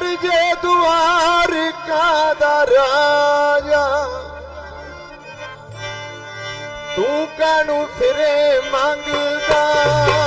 ਕਰ ਜੇ ਦੁਆਰ ਕਾ ਦਾ ਰਾਜਾ? ਤੂੰ ਕਾਨੂੰ ਫਿਰੇ ਮੰਗਦਾ?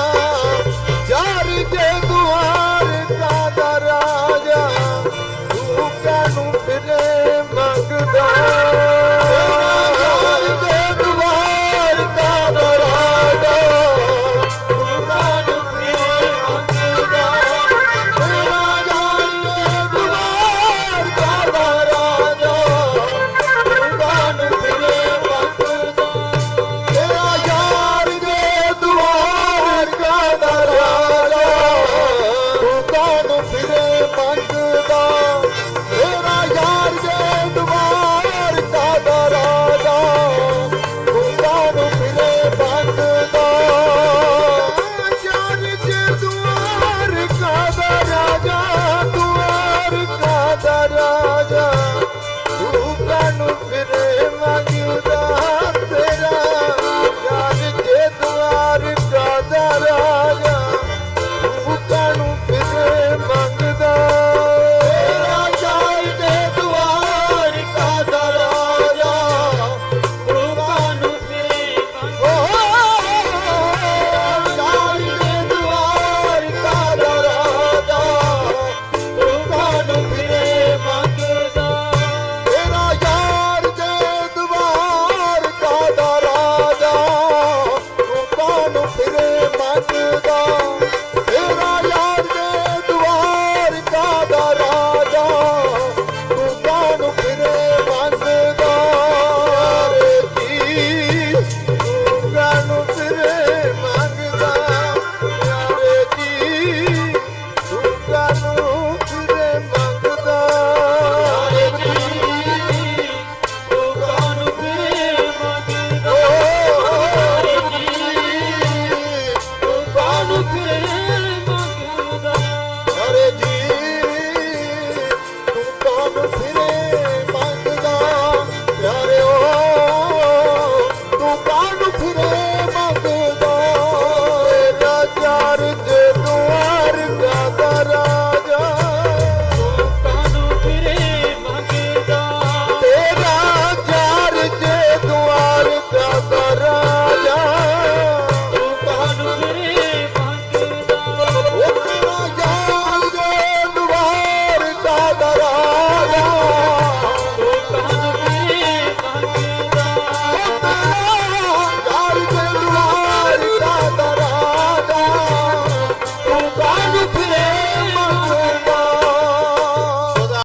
பாடு